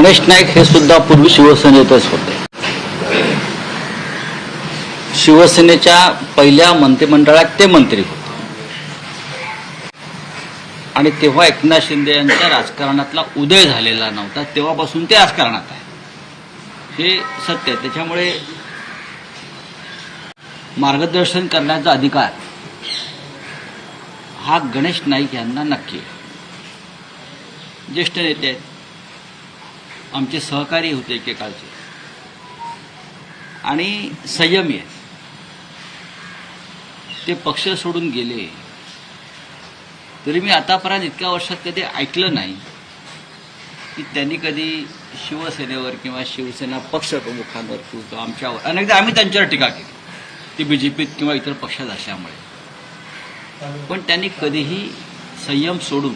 गणेश नाईक हे सुद्धा पूर्वी शिवसेनेतच होते. शिवसेनेच्या पहिल्या मंत्रिमंडळात ते मंत्री होते. आणि तेव्हा एकनाथ शिंदे यांच्या राजकारणातला उदय झालेला नव्हता तेव्हापासून ते राजकारणात आहे. हे सत्य आहे. त्याच्यामुळे मार्गदर्शन करण्याचा अधिकार हा गणेश नाईक यांना नक्की ज्येष्ठ नेते आहेत. आमचे सहकारी होते एकेकाळचे आणि संयमी आहेत. ते पक्ष सोडून गेले. तरी मी आतापर्यंत इतक्या वर्षात कधी ऐकलं नाही की त्यांनी कधी शिवसेनेवर किंवा शिवसेना पक्ष प्रमुखांवर किंवा आमच्यावर अनेकदा आम्ही त्यांच्यावर टीका केली. ती बी जे पीत किंवा इतर पक्षात असल्यामुळे. पण त्यांनी कधीही संयम सोडून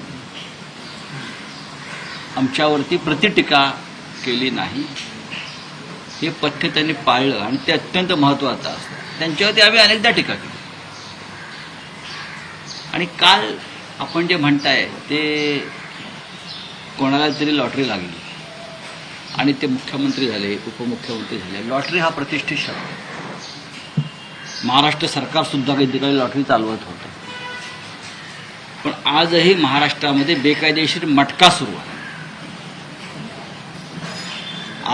आमच्यावरती प्रतिटीका केली नाही. हे पथ्य त्यांनी पाळलं आणि ते अत्यंत महत्त्वाचं असतं. त्यांच्यावरती आम्ही अनेकदा टीका केली. आणि काल आपण जे म्हणताय ते कोणाला तरी लॉटरी लागली. आणि ते मुख्यमंत्री झाले उपमुख्यमंत्री झाले. लॉटरी हा प्रतिष्ठित शब्द महाराष्ट्र सरकार सुद्धा कधीकडे लॉटरी चालवत होतं. पण आजही महाराष्ट्रामध्ये बेकायदेशीर मटका सुरू आहे.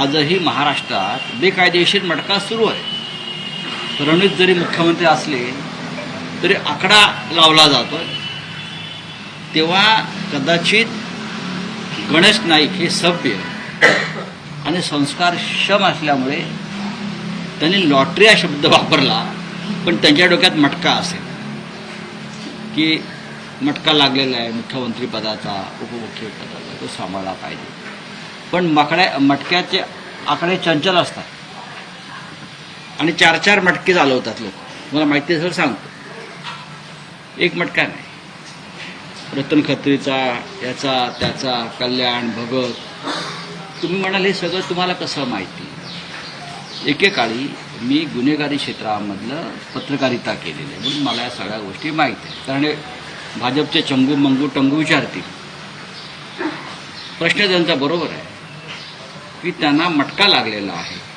आजही महाराष्ट्रात बेकायदेशीर मटका सुरू आहे. फडणवीस जरी मुख्यमंत्री असले तरी आकडा लावला जातोय. तेव्हा कदाचित गणेश नाईक हे सभ्य आणि संस्कारक्षम असल्यामुळे त्यांनी लॉटरी हा शब्द वापरला पण त्यांच्या डोक्यात मटका असेल. की मटका लागलेला आहे मुख्यमंत्री पदाचा उपमुख्यमंत्रीपदाचा तो सांभाळला पाहिजे. पण मकड्या मटक्याचे आकडे चंचल असतात. आणि चार चार मटके चालवतात लोक. मला माहिती असेल सांगतो. एक मटका नाही. रतन खत्रीचा याचा त्याचा कल्याण भगत. तुम्ही म्हणाल हे सगळं तुम्हाला कसं माहिती? एकेकाळी मी गुन्हेगारी क्षेत्रामधलं पत्रकारिता केलेली आहे म्हणून मला या सगळ्या गोष्टी माहीत आहेत. कारण भाजपचे चंगू मंगू टंगू विचारतील. प्रश्न त्यांचा बरोबर आहे. की त्यांना मटका लागलेला आहे.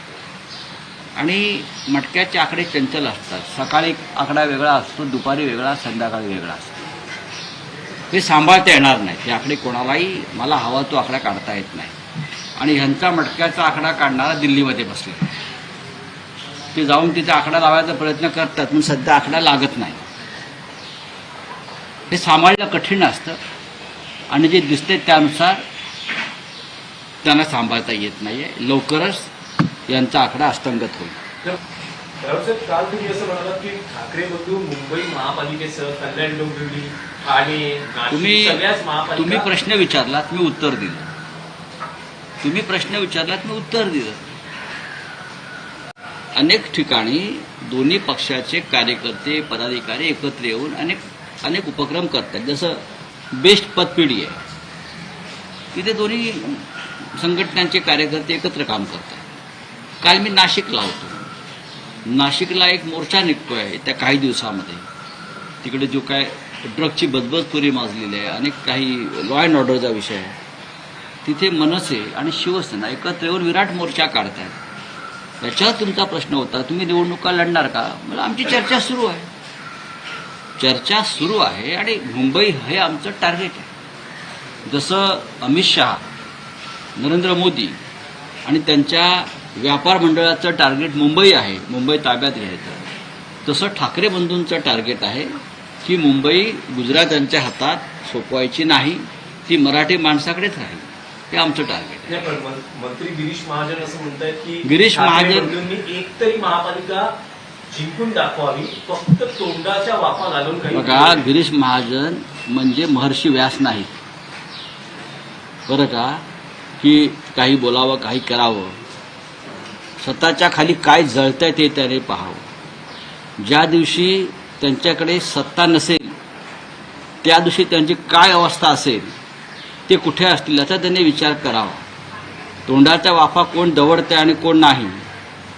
आणि मटक्याचे आकडे चंचल असतात. सकाळी आकडा वेगळा असतो दुपारी वेगळा संध्याकाळी वेगळा असतो. हे सांभाळता येणार नाही. हे आकडे कोणालाही मला हवा तो आकडा काढता येत नाही. आणि ह्यांचा मटक्याचा आकडा काढणारा दिल्लीमध्ये बसला ते जाऊन तिथे आकडा लावायचा प्रयत्न करतात पण सध्या आकडा लागत नाही. हे सांभाळणं कठीण असतं. आणि जे दिसते त्यानुसार त्यांना सांभाळता येत नाही आहे लवकरच यांचा आकडा अस्तंगत होईल. रावसाहेब काल तुम्ही असं म्हणालात की ठाकरे बंधू मुंबई महापालिकेसह कल्याण डोंबिवली ठाणे तुम्ही सगळ्याच तुम्ही महापालिका प्रश्न विचारलात मी उत्तर दिलं. तुम्ही प्रश्न विचारलात मी उत्तर दिलं. अनेक ठिकाणी दोन्ही पक्षाचे कार्यकर्ते पदाधिकारी एकत्र येऊन अनेक अनेक उपक्रम करतात. जसं बेस्ट पतपिढी आहे. तिथे दोन्ही संघटनांचे कार्यकर्ते एकत्र काम करतात. काल मी नाशिकला होतो. नाशिकला एक मोर्चा निघतो आहे त्या काही दिवसामध्ये. तिकडे जो काय ड्रगची बदबदपुरी माजलेली आहे अनेक काही लॉ अँड ऑर्डरचा विषय आहे. तिथे मनसे आणि शिवसेना एकत्र येऊन विराट मोर्चा काढतायत. त्याच्यात तुमचा प्रश्न होता तुम्ही निवडणुका लढणार का? मला आमची चर्चा सुरू आहे. चर्चा सुरू आहे आणि मुंबई हे आमचं टार्गेट आहे. जसं अमित शहा नरेंद्र मोदी आणि त्यांच्या व्यापार मंडळाचं टार्गेट मुंबई आहे मुंबई ताब्यात घ्यायचं. तसं ठाकरे बंधूंचं टार्गेट आहे की मुंबई गुजरातांच्या हातात सोपवायची नाही ती मराठी माणसाकडेच राहील. हे आमचं टार्गेट आहे. नाही, मंत्री गिरीश महाजन असं म्हणतायत की गिरीश महाजन- बंधूंनी एक तरी महापालिका जिंकून दाखवावी फक्त तोंडाच्या वाफा घालून बघा गिरीश महाजन म्हणजे महर्षी व्यास नाहीत. बरं का? की काही बोलावं काही करावं. स्वतःच्या खाली काय जळतंय ते त्याने पाहावं. ज्या दिवशी त्यांच्याकडे सत्ता नसेल त्या दिवशी त्यांची काय अवस्था असेल ते कुठे असतील याचा त्यांनी विचार करावा. तोंडाच्या वाफा कोण दवडते आणि कोण नाही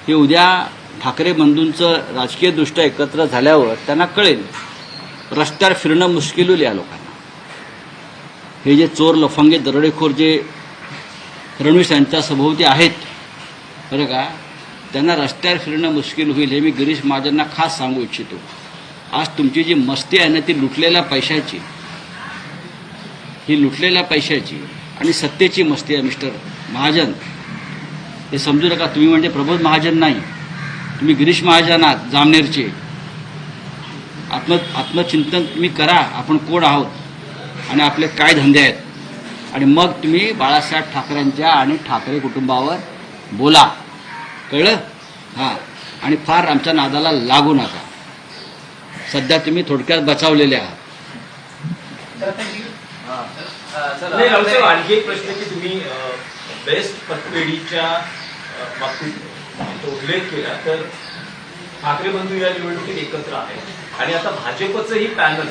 हे उद्या ठाकरे बंधूंचं राजकीयदृष्ट्या एकत्र झाल्यावर त्यांना कळेल. रस्त्यावर फिरणं मुश्किल होईल या लोकांना. हे जे चोर लफंगे दरोडेखोर जे रणवीर यांच्या सभोवती आहेत. बरं का? त्यांना रस्त्यावर फिरणं मुश्किल होईल हे मी गिरीश महाजनना खास सांगू इच्छितो. आज तुमची जी मस्ती आहे ना ती लुटलेल्या पैशाची. ही लुटलेल्या पैशाची आणि सत्तेची मस्ती आहे मिस्टर महाजन. हे समजू नका तुम्ही म्हणजे प्रबोध महाजन नाही. तुम्ही गिरीश महाजन आहात जामनेरचे. आत्म आत्मचिंतन तुम्ही करा आपण कोण आहोत? आणि आपले काय धंदे आहेत? आणि मग तुम्ही बाळासाहेब ठाकरेंच्या आणि ठाकरे कुटुंबावर बोला. कळलं? हां. आणि फार आमच्या नादाला लागू नका. सध्या तुम्ही थोडक्यात बचावलेले आहात. आणखी एक प्रश्न की तुम्ही बेस्ट पतपेढीच्या बाबतीत उल्लेख केला तर ठाकरे बंधू या निवडणुकीत एकत्र आहे आणि आता भाजपचंही पॅनल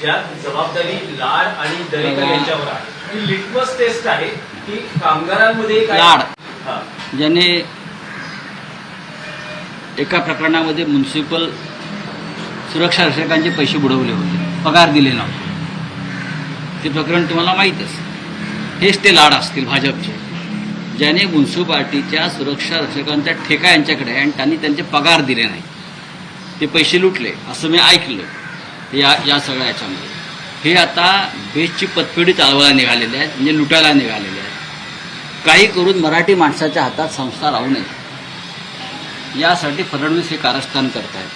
ज्यात जबाबदारी लाड आणि दरेकर. यांच्यावर आहे. ही लिटमस टेस्ट आहे की कामगारांमध्ये काय लाड. ज्याने एका प्रकरणामध्ये म्युन्सिपल सुरक्षा रक्षकांचे पैसे बुडवले होते. पगार दिले नव्हते. ते प्रकरण तुम्हाला माहीतच हेच ते लाड असतील भाजपचे. ज्याने म्युन्सिपाल्टीच्या सुरक्षा रक्षकांचा ठेका यांच्याकडे आहे आणि त्यांनी त्यांचे पगार दिले नाही. ते पैसे लुटले. असं मी ऐकलं. या या सगळ्या याच्यामध्ये. हे आता बेस्टची पतपेढी चालवायला निघालेले आहेत म्हणजे लुटायला निघालेले आहेत. काही करून मराठी माणसाच्या हातात संस्था राहू नये. यासाठी फडणवीस हे कारस्थान करत आहेत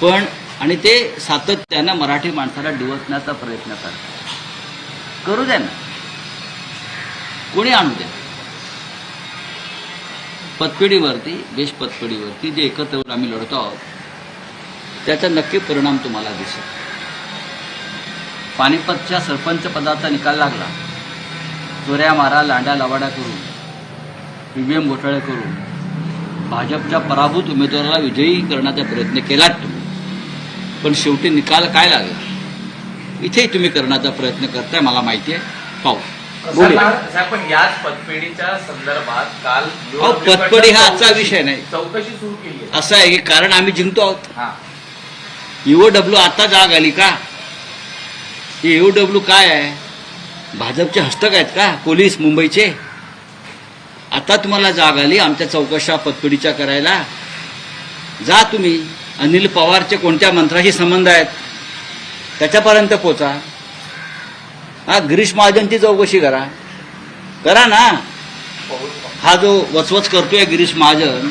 पण आणि ते सातत्यानं मराठी माणसाला डिवचण्याचा प्रयत्न करतात. करू द्या ना. कोणी आणू द्या? पतपेढीवरती बेस्ट पतपेढीवरती जे एकत्र आम्ही लढतो आहोत त्याचा नक्की परिणाम तुम्हाला दिसेल. पानिपतच्या सरपंच पदाचा निकाल लागला. चोऱ्या मारा लांड्या लवाड्या करून ईव्हीएम घोटाळे करून भाजपच्या पराभूत उमेदवाराला विजयी करण्याचा प्रयत्न केलात तुम्ही. पण शेवटी निकाल काय लागला? इथेही तुम्ही करण्याचा प्रयत्न करताय मला माहिती आहे. पाहू. पण याच पतपेढीच्या संदर्भात काल पतपेढी हा आजचा विषय नाही. चौकशी सुरू केली असं आहे की कारण आम्ही जिंकतो आहोत. हा डब्ल्यू आता जाग आली का? ही युओ डब्ल्यू काय आहे? भाजपचे हस्तक आहेत का? पोलीस मुंबईचे? आता तुम्हाला जाग आली आमच्या चौकशा पतपेढीच्या करायला. जा तुम्ही. अनिल पवारचे कोणत्या मंत्राशी संबंध आहेत? त्याच्यापर्यंत पोचा. हा गिरीश महाजनची चौकशी करा. करा ना. हा जो वचवच करतोय गिरीश महाजन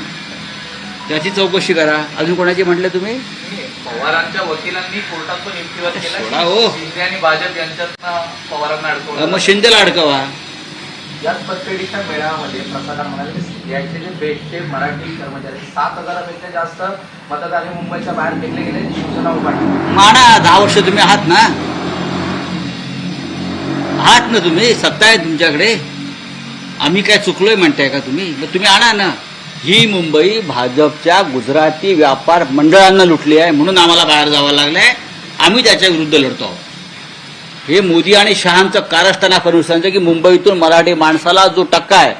त्याची चौकशी करा. अजून कोणाची म्हटलं तुम्ही? पवारांच्या वकिलांनी कोर्टात पण युक्तिवाद केला. हो. शिंदे आणि भाजप यांच्यात पवारांना अ, मग अडकवलं शिंदेला अडकवा. याच पतपेढीच्या मेळाव्यामध्ये प्रसादार म्हणाले की सीबीआयचे जे बेस्टचे मराठी कर्मचारी सात हजारापेक्षा जास्त मतदार हे मुंबईच्या बाहेर फेकले गेले. शिवसेना उभारली. माना दहा वर्ष तुम्ही आहात ना? आहात ना तुम्ही? सत्ता आहे तुमच्याकडे. आम्ही काय चुकलोय म्हणताय का तुम्ही? मग तुम्ही आणा ना. ही मुंबई भाजपच्या गुजराती व्यापार मंडळांना लुटली आहे म्हणून आम्हाला बाहेर जावं लागलंय. आम्ही त्याच्या विरुद्ध लढतो. आहोत हे मोदी आणि शहांचं कारस्थाना फडणवीसांचं की मुंबईतून मराठी माणसाला जो टक्का आहे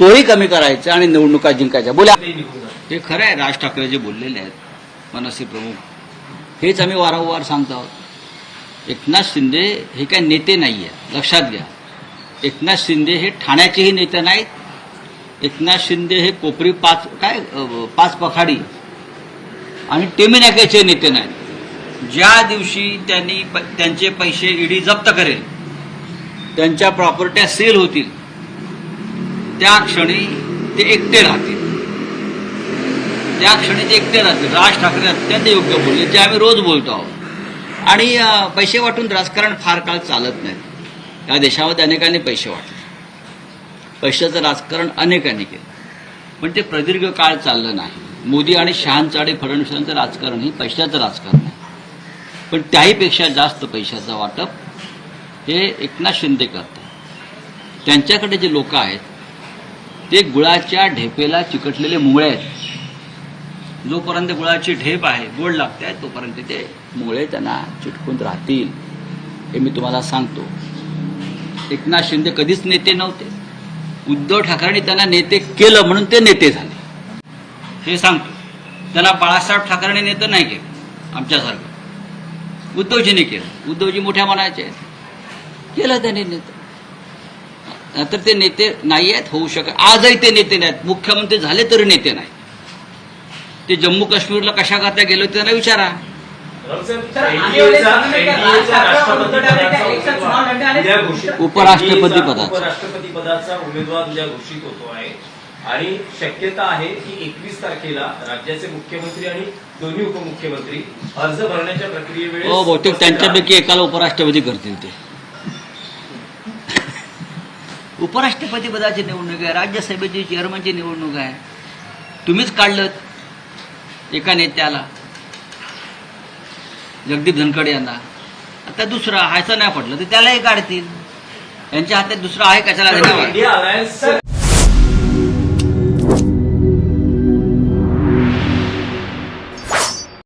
तोही कमी करायचा आणि निवडणुका जिंकायच्या. बोला. हे खरं आहे राज ठाकरे जे बोललेले आहेत मनसे प्रमुख हेच आम्ही वारंवार सांगतो आहोत. एकनाथ शिंदे हे काय नेते नाही आहे लक्षात घ्या. एकनाथ शिंदे हे ठाण्याचेही नेते नाहीत एकनाथ शिंदे हे कोपरी पाच काय पाच पखाडी. आणि टेमिनाक्याचे नेते नाहीत. ज्या दिवशी त्यांनी प- त्यांचे पैसे ईडी जप्त करेल त्यांच्या प्रॉपर्ट्या सेल होतील त्या क्षणी ते एकटे राहतील. त्या क्षणी ते एकटे राहतील. राज ठाकरे अत्यंत योग्य बोलले जे आम्ही रोज बोलतो आहोत. आणि पैसे वाटून राजकारण फार काळ चालत नाही. या देशामध्ये अनेकांनी पैसे वाटले. पैशाचं राजकारण अनेकांनी केलं. पण ते प्रदीर्घ काळ चाललं नाही. मोदी आणि शहांचं आणि फडणवीसांचं राजकारण हे पैशाचं राजकारण आहे पण त्याहीपेक्षा जास्त पैशाचं वाटप हे एकनाथ शिंदे करतात. त्यांच्याकडे जे लोक आहेत ते गुळाच्या ढेपेला चिकटलेले मुळे आहेत. जोपर्यंत गुळाची ढेप आहे गोड लागते तोपर्यंत ते मुळे त्यांना चिटकून राहतील हे मी तुम्हाला सांगतो. एकनाथ शिंदे कधीच नेते नव्हते. उद्धव ठाकरेंनी त्यांना नेते केलं म्हणून ते नेते झाले. हे सांगतो. त्यांना बाळासाहेब ठाकरेंनी नेतं नाही केलं आमच्यासारखं. उद्धवजीने केलं. उद्धवजी मोठ्या मनाचे आहेत. केलं त्यांनी नेतं. तर ते नेते नाही आहेत होऊ शकत. आजही ते नेते नाहीत. मुख्यमंत्री झाले तरी नेते नाही. ते जम्मू काश्मीरला कशा करता गेले होते त्यांना विचारा. उद्या घोषित- उपराष्ट्रपती पदाचा. उपराष्ट्रपती पदाचा. उमेदवार उद्या घोषित होतो आहे. आणि शक्यता आहे की एकवीस तारखेला राज्याचे मुख्यमंत्री आणि दोन्ही उपमुख्यमंत्री अर्ज भरण्याच्या प्रक्रियेवेळेस हो बहुतेक त्यांच्यापैकी एकाला उपराष्ट्रपती करतील ते. उपराष्ट्रपती पदाची निवडणूक आहे राज्यसभेची चेअरमनची निवडणूक आहे. तुम्हीच काढलं एका नेत्याला. जगदीप धनखडे यांना. आता दुसरा हायचं नाही पडलं तर त्यालाही काढतील यांच्या हातात दुसरा आहे कशाला?